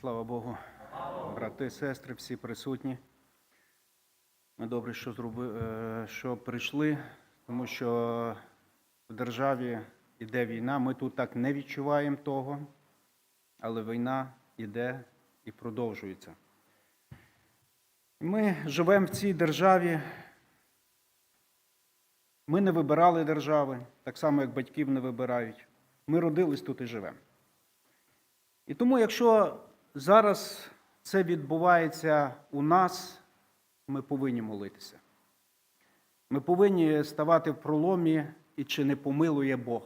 Слава Богу, брати, сестри, всі присутні. Ми добре, що, зроби, е, що прийшли, тому що в державі йде війна. Ми тут так не відчуваємо того, але війна йде і продовжується. Ми живемо в цій державі. Ми не вибирали держави, так само, як батьків не вибирають. Ми родились тут і живемо. І тому, якщо зараз це відбувається у нас, ми повинні молитися. Ми повинні ставати в проломі і чи не помилує Бог.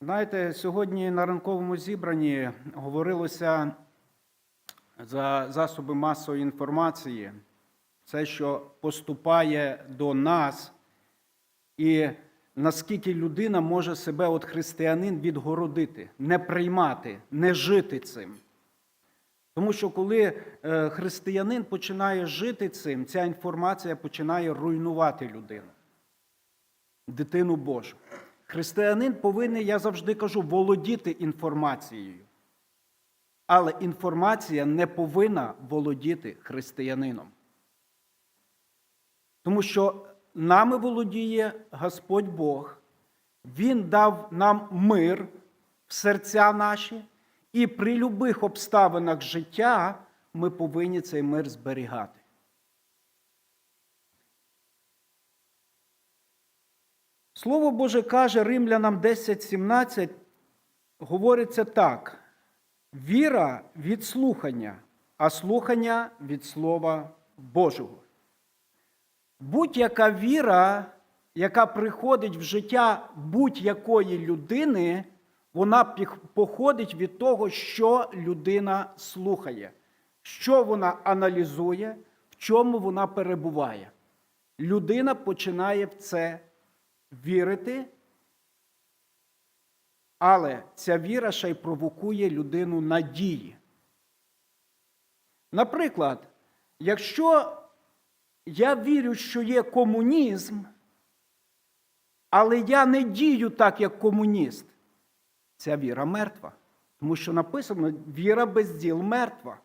Знаєте, сьогодні на ранковому зібранні говорилося за засоби масової інформації, це, що поступає до нас, і наскільки людина може себе, от християнин, відгородити, не приймати, не жити цим. Тому що коли е, християнин починає жити цим, ця інформація починає руйнувати людину, дитину Божу. Християнин повинен, я завжди кажу, володіти інформацією. Але інформація не повинна володіти християнином. Тому що нами володіє Господь Бог, Він дав нам мир в серця наші, і при любих обставинах життя ми повинні цей мир зберігати. Слово Боже каже Римлянам 10.17, говориться так: віра від слухання, а слухання від Слова Божого. Будь-яка віра, яка приходить в життя будь-якої людини, вона походить від того, що людина слухає, що вона аналізує, в чому вона перебуває. Людина починає в це вірити, але ця віра ще й провокує людину надії. Наприклад, якщо я вірю, що є комунізм, але я не дію так, як комуніст. Ця віра мертва. Тому що написано, віра без діл мертва.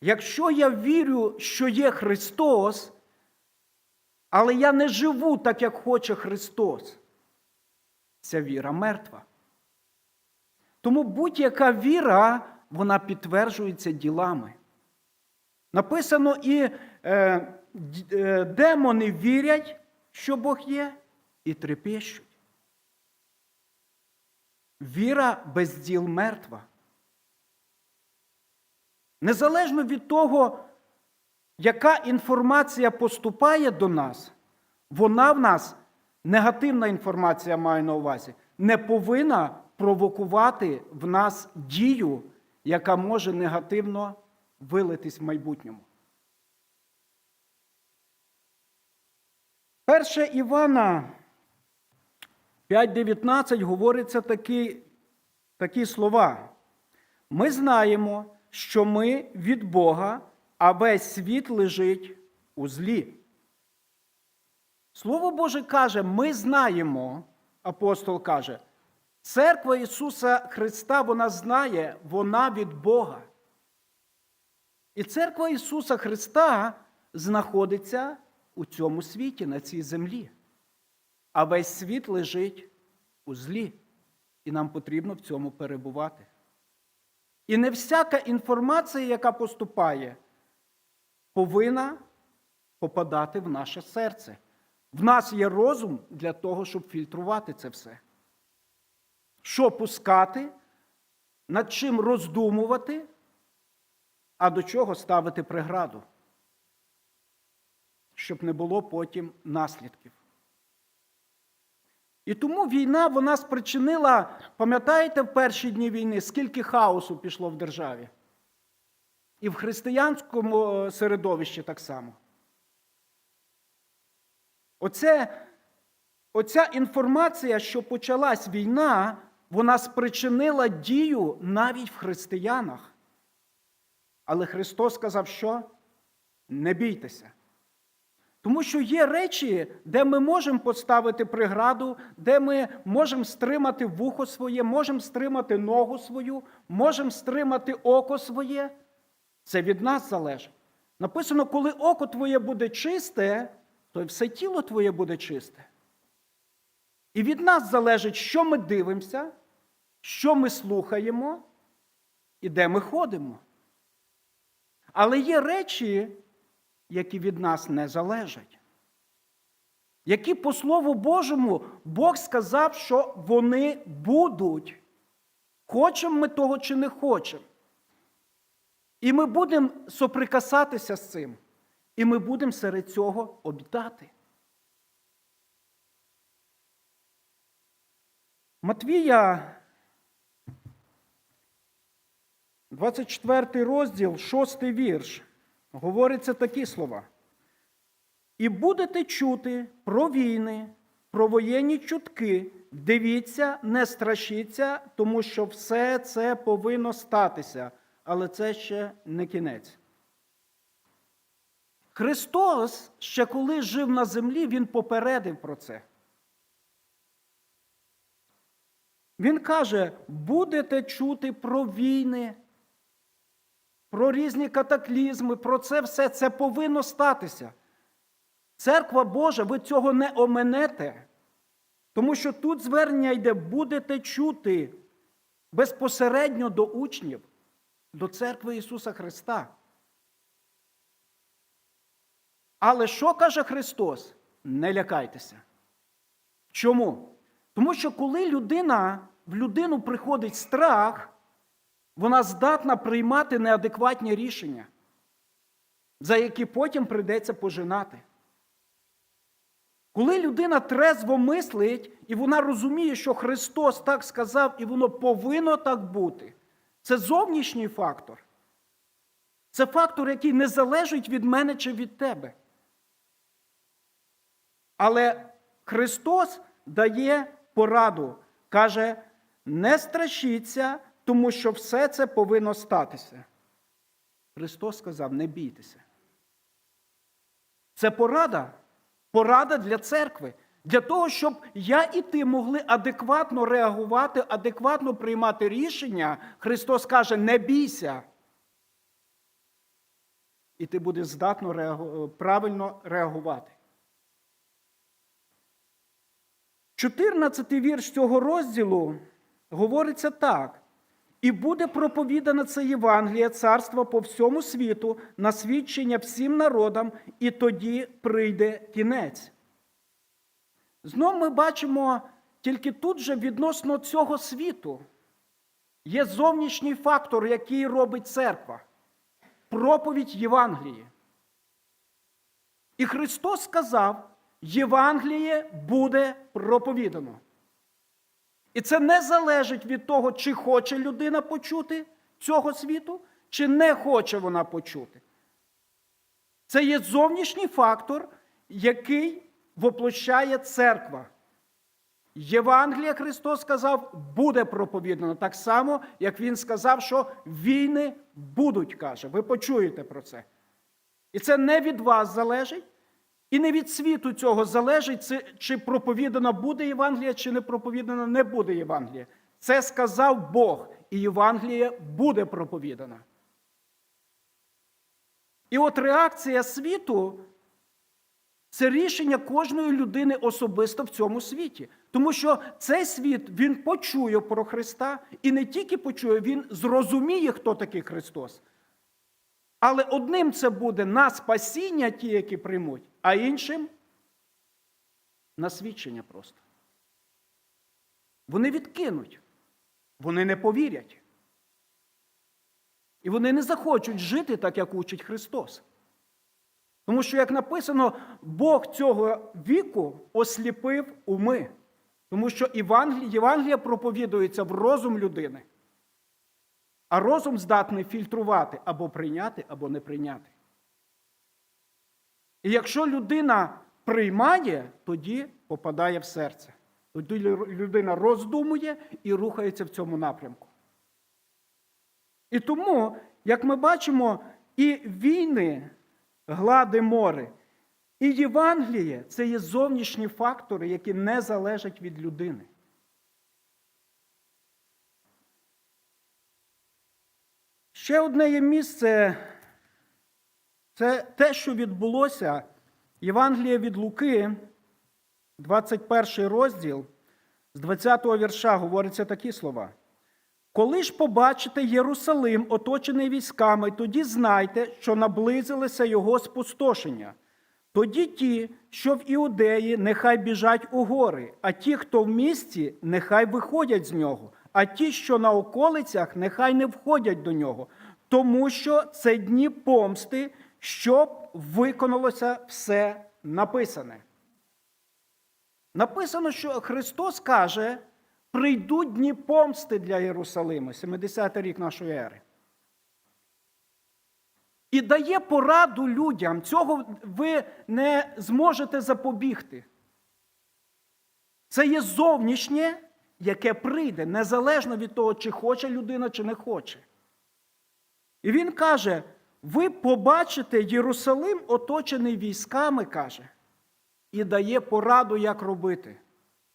Якщо я вірю, що є Христос, але я не живу так, як хоче Христос, ця віра мертва. Тому будь-яка віра, вона підтверджується ділами. Написано, і е, е, демони вірять, що Бог є, і трепещуть. Віра без діл мертва. Незалежно від того, яка інформація поступає до нас, вона в нас, негативна інформація маю на увазі, не повинна провокувати в нас дію, яка може негативно вилитись в майбутньому. Перше Івана 5.19 говориться такі, такі слова. Ми знаємо, що ми від Бога, а весь світ лежить у злі. Слово Боже каже, ми знаємо, апостол каже, церква Ісуса Христа, вона знає, вона від Бога. І церква Ісуса Христа знаходиться у цьому світі, на цій землі. А весь світ лежить у злі, і нам потрібно в цьому перебувати. І не всяка інформація, яка поступає, повинна попадати в наше серце. В нас є розум для того, щоб фільтрувати це все. Що пускати, над чим роздумувати, а до чого ставити преграду, щоб не було потім наслідків. І тому війна вона спричинила, пам'ятаєте, в перші дні війни, скільки хаосу пішло в державі? І в християнському середовищі так само. Оце, Оця інформація, що почалась війна, вона спричинила дію навіть в християнах. Але Христос сказав, що не бійтеся. Тому що є речі, де ми можемо поставити преграду, де ми можемо стримати вухо своє, можемо стримати ногу свою, можемо стримати око своє. Це від нас залежить. Написано, коли око твоє буде чисте, то й все тіло твоє буде чисте. І від нас залежить, що ми дивимося, що ми слухаємо і де ми ходимо. Але є речі, які від нас не залежать. Які по Слову Божому Бог сказав, що вони будуть. Хочемо ми того чи не хочемо. І ми будемо соприкасатися з цим. І ми будемо серед цього обітати. Матвія, 24 розділ, 6 вірш, говориться такі слова. І будете чути про війни, про воєнні чутки. Дивіться, не страшіться, тому що все це повинно статися, але це ще не кінець. Христос, ще коли жив на землі, Він попередив про це. Він каже: будете чути про війни, про різні катаклізми, про це все це повинно статися. Церква Божа, ви цього не оменете, тому що тут звернення йде, будете чути безпосередньо до учнів, до церкви Ісуса Христа. Але що каже Христос? Не лякайтеся. Чому? Тому що коли людина, в людину приходить страх, вона здатна приймати неадекватні рішення, за які потім прийдеться пожинати. Коли людина трезво мислить, і вона розуміє, що Христос так сказав, і воно повинно так бути, це зовнішній фактор. Це фактор, який не залежить від мене чи від тебе. Але Христос дає пораду, каже: не страшіться, тому що все це повинно статися. Христос сказав: не бійтеся. Це порада, порада для церкви, для того, щоб я і ти могли адекватно реагувати, адекватно приймати рішення. Христос каже: не бійся. І ти будеш здатно правильно реагувати. 14 вірш цього розділу говориться так. І буде проповідана це Євангеліє царства по всьому світу на свідчення всім народам, і тоді прийде кінець. Знов ми бачимо тільки тут же відносно цього світу. Є зовнішній фактор, який робить церква проповідь Євангелії. І Христос сказав, Євангеліє буде проповідано. І це не залежить від того, чи хоче людина почути цього світу, чи не хоче вона почути. Це є зовнішній фактор, який воплощає церква. Євангелія Христос сказав, буде проповідано. Так само, як Він сказав, що війни будуть, каже. Ви почуєте про це. І це не від вас залежить, і не від світу цього залежить, чи проповідана буде Євангелія, чи не проповідана не буде Євангелія. Це сказав Бог, і Євангелія буде проповідана. І от реакція світу це рішення кожної людини особисто в цьому світі. Тому що цей світ він почує про Христа і не тільки почує, він зрозуміє, хто такий Христос. Але одним це буде на спасіння, ті, які приймуть, а іншим на свідчення просто. Вони відкинуть, вони не повірять. І вони не захочуть жити так, як учить Христос. Тому що, як написано, Бог цього віку осліпив уми. Тому що Євангелія, проповідується в розум людини. А розум здатний фільтрувати або прийняти, або не прийняти. І якщо людина приймає, тоді попадає в серце. Тоді людина роздумує і рухається в цьому напрямку. І тому, як ми бачимо, і війни, глади море, І Євангеліє це є зовнішні фактори, які не залежать від людини. Ще одне є місце це те, що відбулося. Євангеліє від Луки, 21 розділ, з 20 го вірша говориться такі слова. Коли ж побачите Єрусалим, оточений військами, тоді знайте, що наблизилося його спустошення. Тоді ті, що в Іудеї, нехай біжать у гори, а ті, хто в місті, нехай виходять з нього, а ті, що на околицях, нехай не входять до нього, тому що це дні помсти, щоб виконалося все написане. Написано, що Христос каже, прийдуть дні помсти для Єрусалима, 70-й рік нашої ери. І дає пораду людям, цього ви не зможете запобігти. Це є зовнішнє, яке прийде, незалежно від того, чи хоче людина, чи не хоче. І він каже: ви побачите Єрусалим, оточений військами, каже, і дає пораду, як робити.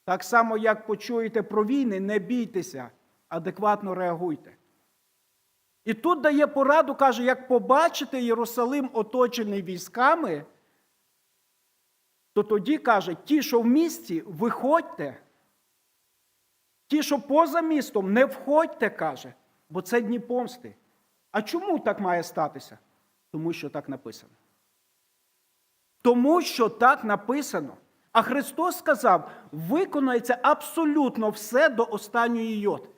Так само, як почуєте про війни, не бійтеся, адекватно реагуйте. І тут дає пораду, каже, як побачите Єрусалим оточений військами, то тоді каже, ті, що в місті, виходьте. Ті, що поза містом, не входьте, каже, бо це дні помсти. А чому так має статися? Тому що так написано. Тому що так написано. А Христос сказав, виконається абсолютно все до останньої йоти.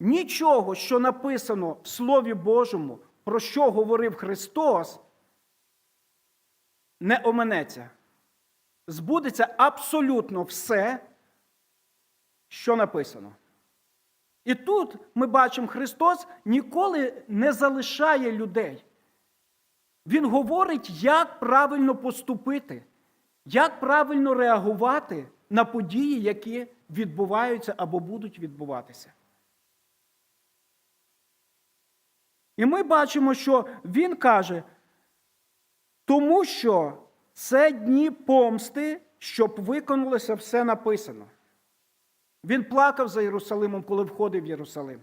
Нічого, що написано в Слові Божому, про що говорив Христос, не оминеться. Збудеться абсолютно все, що написано. І тут ми бачимо, Христос ніколи не залишає людей. Він говорить, як правильно поступити, як правильно реагувати на події, які відбуваються або будуть відбуватися. І ми бачимо, що він каже, тому що це дні помсти, щоб виконалося все написано. Він плакав за Єрусалимом, коли входив в Єрусалим.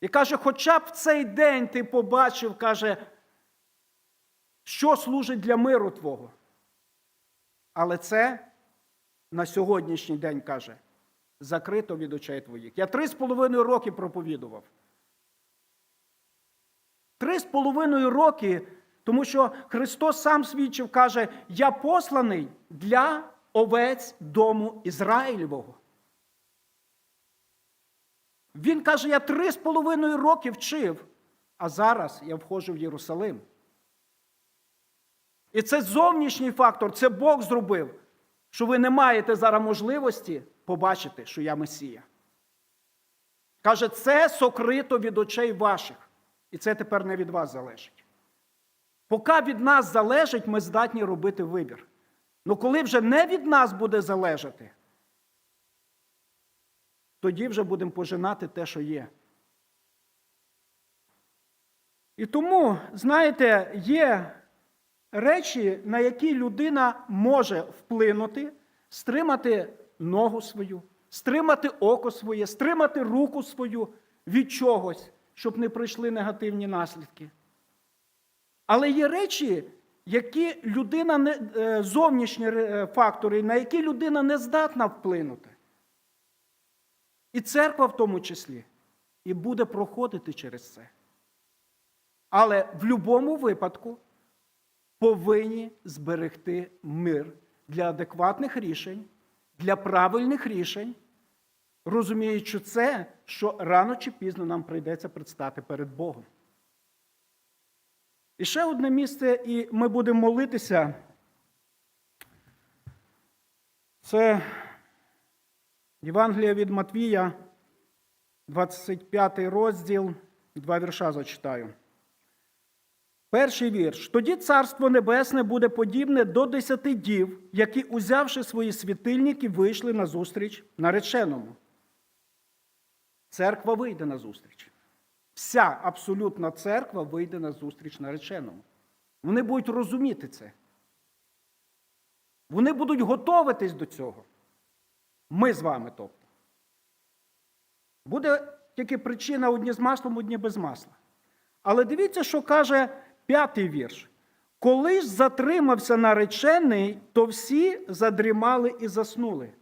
І каже, хоча б в цей день ти побачив, каже, що служить для миру Твого. Але це на сьогоднішній день каже, закрито від очей твоїх. Я три з половиною роки проповідував. Три з половиною роки, тому що Христос сам свідчив, каже, я посланий для овець дому Ізраїльового. Він каже, я три з половиною роки вчив, а зараз я входжу в Єрусалим. І це зовнішній фактор, це Бог зробив, що ви не маєте зараз можливості побачити, що я Месія. Каже, це сокрито від очей ваших. І це тепер не від вас залежить. Поки від нас залежить, ми здатні робити вибір. Ну коли вже не від нас буде залежати, тоді вже будемо пожинати те, що є. І тому, знаєте, є речі, на які людина може вплинути, стримати ногу свою, стримати око своє, стримати руку свою від чогось, щоб не прийшли негативні наслідки. Але є речі, які людина не, е, зовнішні е, фактори, на які людина не здатна вплинути. І церква в тому числі, і буде проходити через це. Але в будь-якому випадку повинні зберегти мир для адекватних рішень, для правильних рішень, розуміючи це, що рано чи пізно нам прийдеться предстати перед Богом. І ще одне місце, і ми будемо молитися. Це Євангелія від Матвія, 25 розділ, два вірша зачитаю. Перший вірш. Тоді Царство Небесне буде подібне до десяти дів, які, узявши свої світильники, вийшли на зустріч нареченому. Церква вийде на зустріч. Вся абсолютна церква вийде на зустріч нареченому. Вони будуть розуміти це. Вони будуть готуватись до цього. Ми з вами, тобто. Буде тільки причина одні з маслом, одні без масла. Але дивіться, що каже п'ятий вірш. Коли ж затримався наречений, то всі задрімали і заснули.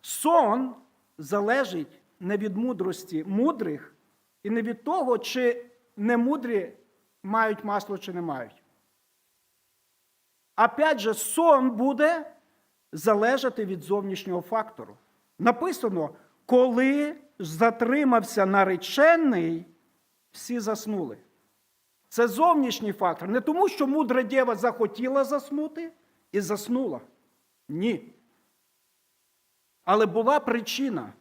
Сон залежить не від мудрості мудрих і не від того, чи немудрі мають масло, чи не мають. Опять же, сон буде залежати від зовнішнього фактору. Написано, коли затримався наречений, всі заснули. Це зовнішній фактор. Не тому, що мудра дєва захотіла заснути і заснула. Ні. Але була причина.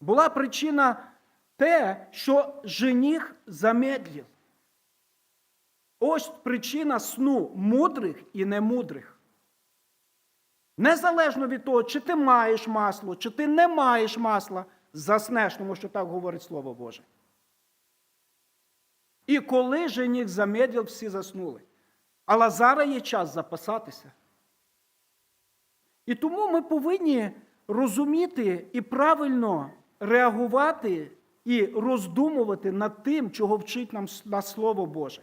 Була причина те, що жених замедлив. Ось причина сну мудрих і немудрих. Незалежно від того, чи ти маєш масло, чи ти не маєш масла, заснеш, тому що так говорить Слово Боже. І коли жених замедлив, всі заснули. Але зараз є час запасатися. І тому ми повинні розуміти і правильно реагувати і роздумувати над тим, чого вчить нам на Слово Боже.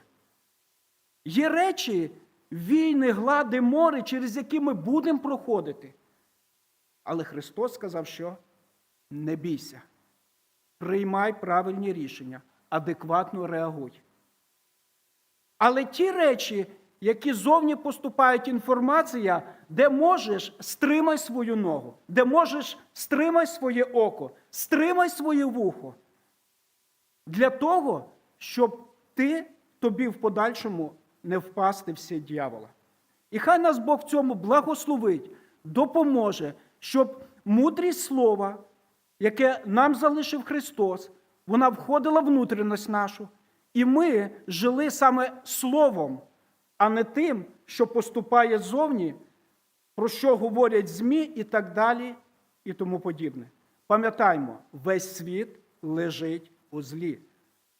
Є речі, війни, глади, море, через які ми будемо проходити. Але Христос сказав, що не бійся, приймай правильні рішення, адекватно реагуй. Але ті речі, які зовні поступають інформація, де можеш, стримай свою ногу, де можеш, стримай своє око, стримай своє вухо. Для того, щоб ти тобі в подальшому не впасти в сеть дьявола. І хай нас Бог в цьому благословить, допоможе, щоб мудрість слова, яке нам залишив Христос, вона входила в внутрішність нашу, і ми жили саме Словом, а не тим, що поступає ззовні, про що говорять ЗМІ і так далі, і тому подібне. Пам'ятаймо, весь світ лежить у злі.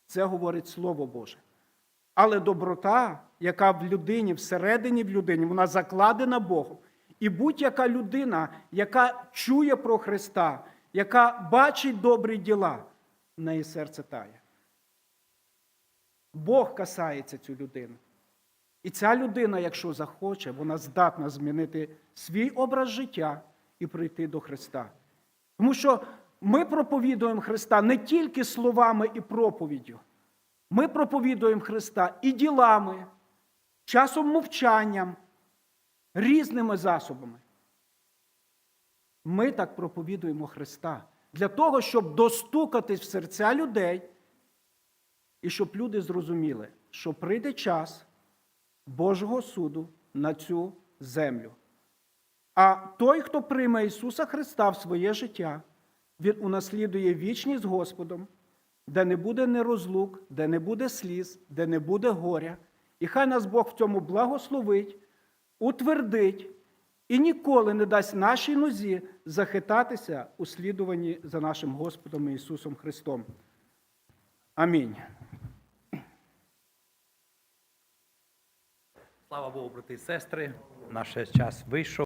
Це говорить Слово Боже. Але доброта, яка в людині, всередині в людині, вона закладена Богом. І будь-яка людина, яка чує про Христа, яка бачить добрі діла, в неї серце тає. Бог касається цю людину. І ця людина, якщо захоче, вона здатна змінити свій образ життя і прийти до Христа. Тому що ми проповідуємо Христа не тільки словами і проповіддю. Ми проповідуємо Христа і ділами, часом мовчанням, різними засобами. Ми так проповідуємо Христа для того, щоб достукатись в серця людей, і щоб люди зрозуміли, що прийде час Божого суду на цю землю. А той, хто прийме Ісуса Христа в своє життя, він унаслідує вічність з Господом, де не буде нерозлук, де не буде сліз, де не буде горя. І хай нас Бог в цьому благословить, утвердить і ніколи не дасть нашій нозі захитатися у слідуванні за нашим Господом Ісусом Христом. Амінь. Слава Богу, брати і сестри, наш час вийшов.